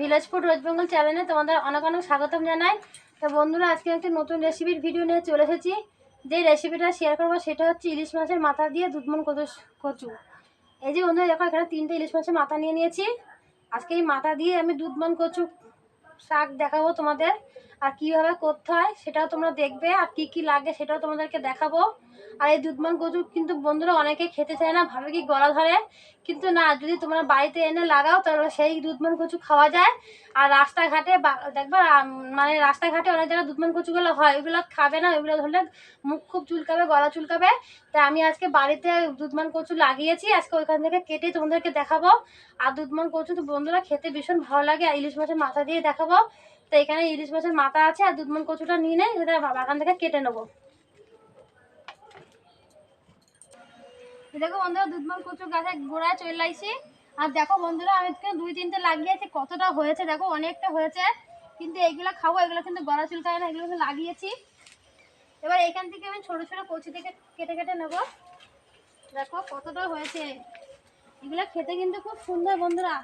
Village food waste Bengal চ্যানেলে তোমাদের অনেক অনেক স্বাগতম জানাই। তো বন্ধুরা, আজকে একটি নতুন রেসিপির ভিডিও নিয়ে চলে এসেছি। যে রেসিপিটা শেয়ার করব সেটা হচ্ছে ইলিশ মাছের মাথা দিয়ে দুধমন কচু এই যে বন্ধুরা, দেখো, এখানে তিনটে ইলিশ মাছের মাথা নিয়ে নিয়েছি। আজকে এই মাথা দিয়ে আমি দুধমন কচু শাক দেখাবো তোমাদের, আর কীভাবে করতে হয় সেটাও তোমরা দেখবে, আর কি কি লাগে সেটাও তোমাদেরকে দেখাবো। আর এই দুধমান কচু কিন্তু বন্ধুরা অনেকে খেতে চায় না, ভাবে কি গলা ধরে? কিন্তু না, যদি তোমরা বাড়িতে এনে লাগাও, তাহলে সেই দুধমান কচু খাওয়া যায়। আর রাস্তাঘাটে দেখবে মানে রাস্তাঘাটে অনেক জায়গায় দুধমান কচুগুলো হয়, ওইগুলো খাবে না, ওইগুলো ধরলে মুখ খুব চুলকাবে, গলা চুলকাবে। তাই আমি আজকে বাড়িতে দুধমান কচু লাগিয়েছি, আজকে ওইখান থেকে কেটে তোমাদেরকে দেখাবো। আর দুধমান কচু তো বন্ধুরা খেতে ভীষণ ভালো লাগে, আর ইলিশ মাছের মাথা দিয়ে দেখাবো। তো এখানে ইলিশ মাছের মাথা আছে, আর দুধমান কচুটা নিয়ে নেই সেটা বাগান থেকে কেটে নেব। দেখো বন্ধুরা দুধমান কচু গাছের গোড়ায় চলে আইছি আর দেখো বন্ধুরা, আমি দুই তিনটে লাগিয়েছি, কতটা হয়েছে দেখো, অনেকটা হয়েছে। কিন্তু এইগুলো খাব, এগুলো কিন্তু গলা চুলকায় না, এগুলো লাগিয়েছি। এবার এখান থেকে আমি ছোট ছোট কচি থেকে কেটে কেটে নেব। দেখো কতটা হয়েছে। এগুলো খেতে কিন্তু খুব সুন্দর বন্ধুরা।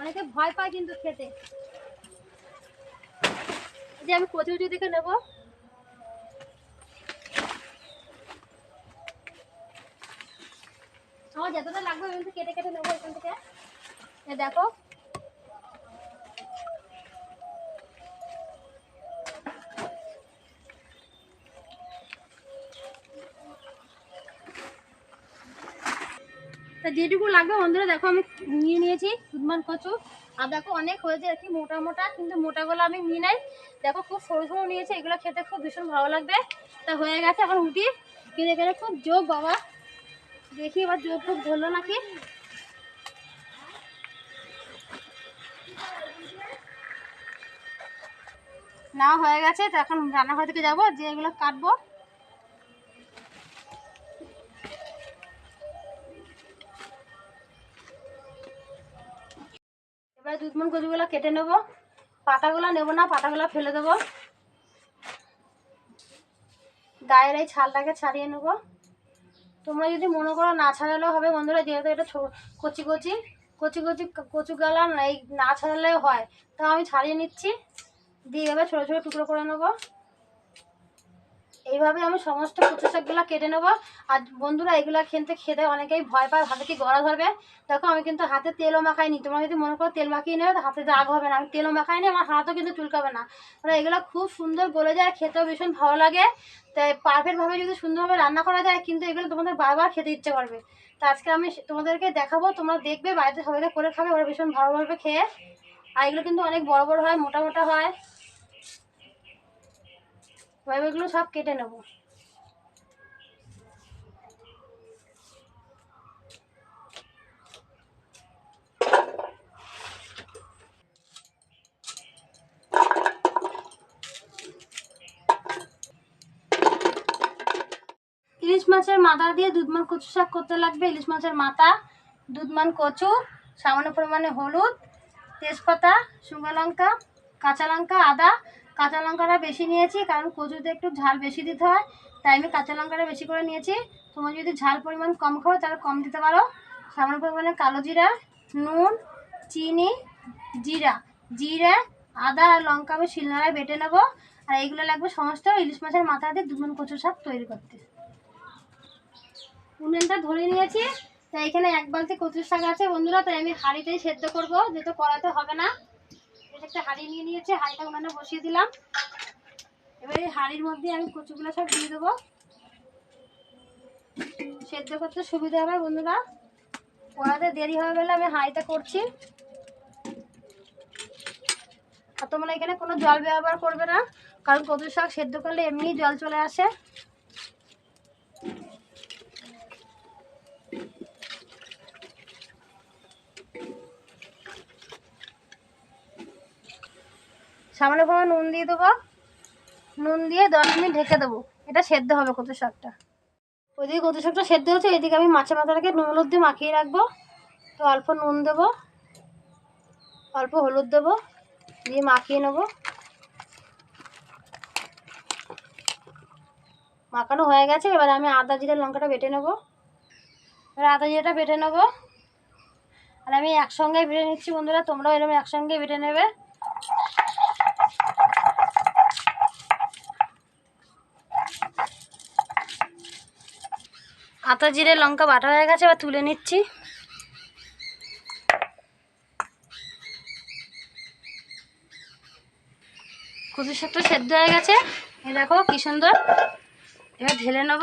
অনেকে ভয় পায় কিন্তু খেতে। যে আমি কচি কচি থেকে নেব। যতটা লাগবে থেকে কেটে কেটে নেব এখান থেকে। দেখো। তা যেটুকু লাগবে বন্ধুরা, দেখো আমি নিয়ে নিয়েছি সুদমান কচু। আর দেখো অনেক হয়েছে কি মোটা মোটা, কিন্তু মোটাগুলো আমি নিয়ে নাই। দেখো খুব সরু সরু নিয়েছি, এগুলো খেতে খুব ভীষণ ভালো লাগবে। তা হয়ে গেছে এখন উঠি কিন্তু এখানে খুব যোগ বাবা। দেখি এবার যোগ খুব ধরলো নাকি? না হয়ে গেছে। তো এখন রান্নাঘর থেকে যাব, যে এগুলো কাটবো। এবার দুধমন কচুগুলো কেটে নেব। পাতাগুলো নেব না, পাতাগুলো ফেলে দেবো। গায়ের এই ছালটাকে ছাড়িয়ে নেব। তোমরা যদি মনে করো না ছাড়ালেও হবে বন্ধুরা, যেহেতু এটা কচি কচি কচি কচি কচু গালা এই না ছাড়ালেও হয়। তাও আমি ছাড়িয়ে নিচ্ছি। দিয়ে এবার ছোটো ছোটো টুকরো করে নেব। এইভাবে আমি সমস্ত কচু শাকগুলো কেটে নেব। আর বন্ধুরা, এগুলো খেতে খেতে অনেকেই ভয় পায় হাতে কি গড়া ধরবে। দেখো, আমি কিন্তু হাতে তেলও মাখাইনি। তোমরা যদি মনে করো তেল মাখিয়ে নেবে হাতে দাগ হবে না। আমি তেলও মাখাইনি, আমার হাতও কিন্তু চুলকাবে না। মানে এগুলো খুব সুন্দর গলে যায়, খেতেও ভীষণ ভালো লাগে। তাই পারফেক্টভাবে যদি সুন্দরভাবে রান্না করা যায়, কিন্তু এগুলো তোমাদের বারবার খেতে ইচ্ছে করবে। তো আজকে আমি তোমাদেরকে দেখাবো, তোমরা দেখবে, বাড়িতে সবাইকে করে খাবে, ওরা ভীষণ ভালো ভাবে খেয়ে। আর এগুলো কিন্তু অনেক বড় বড় হয়, মোটা মোটা হয়। এবার সব কেটে নেব। ইলিশ মাছের মাথা দিয়ে দুধমান কচু শাক করতে লাগবে। ইলিশ মাছের মাথা, দুধমান কচু, সামান্য পরিমাণে হলুদ, তেজপাতা, শুকনো লঙ্কা, কাঁচা লঙ্কা, আদা কাঁচা লঙ্কাটা বেশি নিয়েছি, কারণ কচুতে একটু ঝাল বেশি দিতে হয়, তাই আমি কাঁচা লঙ্কাটা বেশি করে নিয়েছি। তোমরা যদি ঝাল পরিমাণ কম খাও, তাহলে কম দিতে পারো। সামান্য পরিমাণে কালো জিরা, নুন, চিনি, জিরা। জিরা, আদা আর লঙ্কা আমি শিলনোড়ায় বেটে নেব। আর এইগুলো লাগবে সমস্ত ইলিশ মাছের মাথা দিয়ে দুধমান কচু শাক তৈরি করতে। উনুনটা ধরে নিয়েছি, তাই এখানে এক বালতি কচুর শাক আছে বন্ধুরা, তাই আমি হাঁড়িতেই সেদ্ধ করব, যেহেতু করাতে হবে না। একটা হাঁড়ি নিয়ে নিয়েছি, হাঁড়িটা উনানে বসিয়ে দিলাম। এবার এই হাঁড়ির মধ্যে আমি কচুগুলো সব দিয়ে দেবো। সেদ্ধ করতে সুবিধা হবে বন্ধুরা। কড়াতে দেরি হবে বলে আমি হাঁড়িটা করছি। আর তোমরা এখানে কোনো জল ব্যবহার করবে না, কারণ কচুর শাক সেদ্ধ করলে এমনি জল চলে আসে। সামান্য পরিমাণ নুন দিয়ে দেবো। নুন দিয়ে দশ মিনিট ঢেকে দেবো। এটা সেদ্ধ হবে কচু শাকটা। ওইদিকে কচু শাকটা সেদ্ধ হচ্ছে এদিকে আমি মাছের মাথাটাকে নুন হলুদ দিয়ে মাখিয়ে রাখব। তো অল্প নুন দেবো। অল্প হলুদ দেবো। দিয়ে মাখিয়ে নেব। মাখানো হয়ে গেছে, এবার আমি আদা, জিরে, লঙ্কাটা বেটে নেব। এবার আদা, জিরেটা বেটে নেব। আর আমি একসঙ্গে বেটে নিচ্ছি বন্ধুরা, তোমরাও এরকম একসঙ্গে বেটে নেবে। আতা জিরে লঙ্কা বাটা হয়ে গেছে, এবার তুলে নিচ্ছি। শাকটা সেদ্ধ হয়ে গেছে। এ দেখো কি সুন্দর। এবার ঢেলে নেব।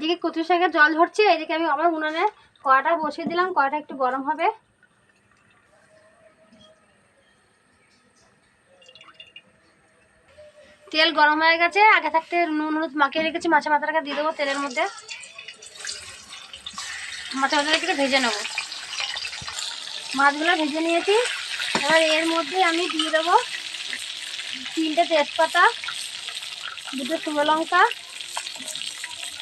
এদিকে কচু শাকের জল ঝরছে এদিকে আমি আবার উনানে কড়াটা বসিয়ে দিলাম, কড়াটা একটু গরম হবে। তেল গরম হয়ে গেছে, আগে থাকতে নুন হলুদ মাখিয়ে রেখেছি মাছের মাথাটাকে দিয়ে দেবো তেলের মধ্যে। মাছের মাথাটাকে ভেজে নেব। মাছগুলো ভেজে নিয়েছি, এবার এর মধ্যে আমি দিয়ে দেবো তিনটে তেজপাতা, দুটো শুকনো লঙ্কা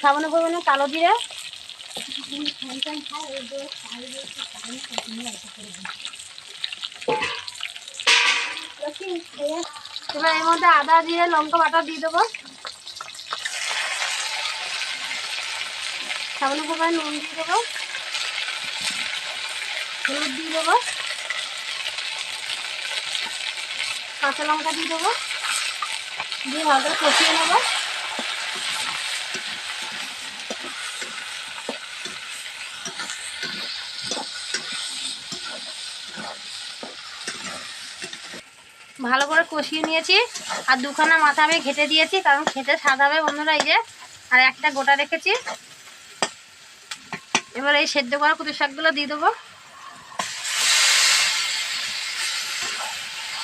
সামান্য পরিমাণে কালো জিরে। এবার এর মধ্যে আদা দিয়ে লঙ্কা বাটা দিয়ে দেবো। সামান্য পরিমাণে নুন দিয়ে দেবো। হলুদ দিয়ে দেবো। কাঁচা লঙ্কা দিয়ে দেবো। দিয়ে ভালো করে কষিয়ে নেব। ভালো করে কষিয়ে নিয়েছি। আর দুখানা মাথা আমি ঘেটে দিয়েছি, কারণ খেতে স্বাদ হবে বন্ধুরা এই যে। আর একটা গোটা রেখেছি। এবার এই সেদ্ধ করা কুতুর শাকগুলো দিয়ে দেবো।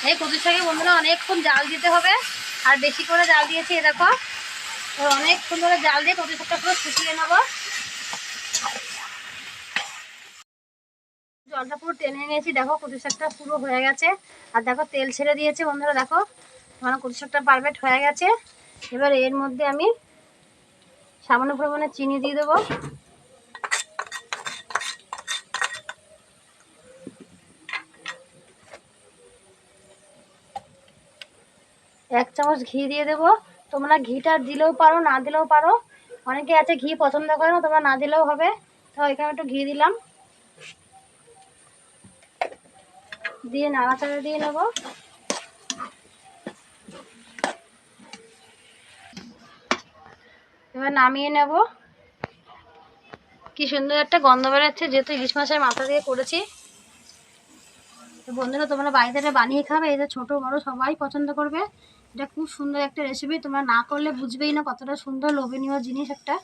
এই কচু শাকে বন্ধুরা অনেকক্ষণ জাল দিতে হবে। আর বেশি করে জাল দিয়েছি, এ দেখো। এবার অনেকক্ষণ ধরে জাল দিয়ে কচু শাকটা পুরো শুকিয়ে নেব। জলটা পুরো টেনে নিয়েছি। দেখো কচু শাকটা পুরো হয়ে গেছে। আর দেখো, তেল ছেড়ে দিয়েছে বন্ধুরা, দেখো। আমার কচু শাকটা পারফেক্ট হয়ে গেছে। এবার এর মধ্যে আমি সামান্য পরিমাণে চিনি দিয়ে দেবো। এক চামচ ঘি দিয়ে দেবো। তোমরা ঘিটা দিলেও পারো, না দিলেও পারো। অনেকে আছে, ঘি পছন্দ করে না, তোমরা না দিলেও হবে। তো এখানে একটু ঘি দিলাম। দিয়ে নাড়াচাড়া দিয়ে নেব। এবার নামিয়ে নেব। কি সুন্দর একটা গন্ধ বেরোচ্ছে, যেহেতু ইলিশ মাছের মাথা দিয়ে করেছি। বন্ধুরা, তোমরা বাড়িতে এটা বানিয়ে খাবে এটা ছোট, বড়, সবাই পছন্দ করবে। এটা খুব সুন্দর একটা রেসিপি তোমরা না করলে বুঝবেই না কতটা সুন্দর, লোভনীয় জিনিস একটা।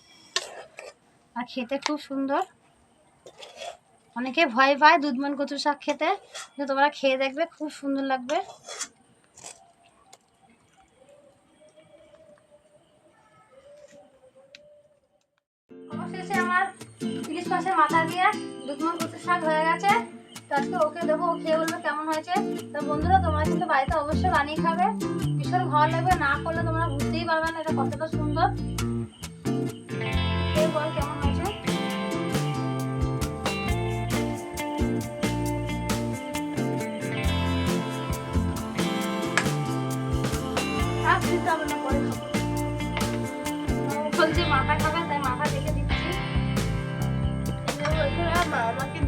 আর খেতে খুব সুন্দর। অনেকে ভয় পায় দুধমান কচু শাক খেতে তোমরা খেয়ে দেখবে, খুব সুন্দর লাগবে। অবশেষে আমার ইলিশ মাছের মাথা দিয়ে দুধমান কচু শাক হয়ে গেছে। তো আজকে ওকে দেবো, ও খেয়ে বলবে কেমন হয়েছে। তো বন্ধুরা, তোমরা কিন্তু বাড়িতে অবশ্যই বানিয়ে খাবে। ভীষণ ভালো লাগবে, না করলে তোমরা বুঝতেই পারবে না এটা কতটা সুন্দর। কেমন দিতে মাথা খাবে তাই মাথা রেখে দিচ্ছি। আমাকে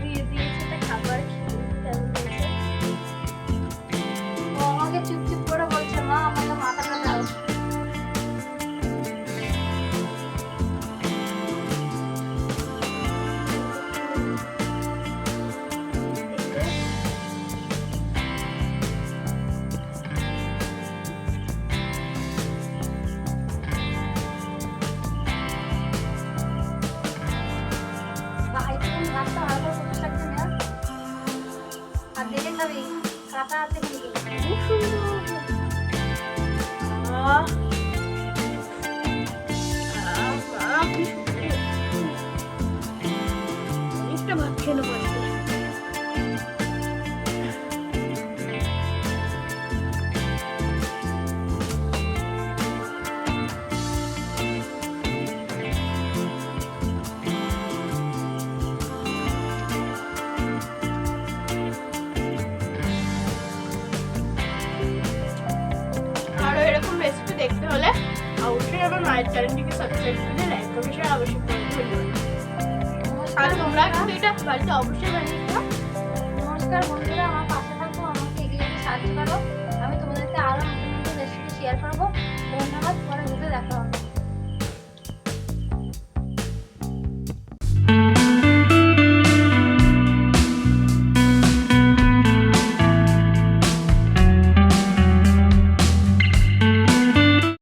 চ্যানেলটিকে সাবস্ক্রাইব করে লাইক করবে শেয়ার অবশ্যই করবেন আর তোমরা কিন্তু এটা বাড়িতে অবশ্যই বানিয়ে নমস্কার বন্ধুরা আমার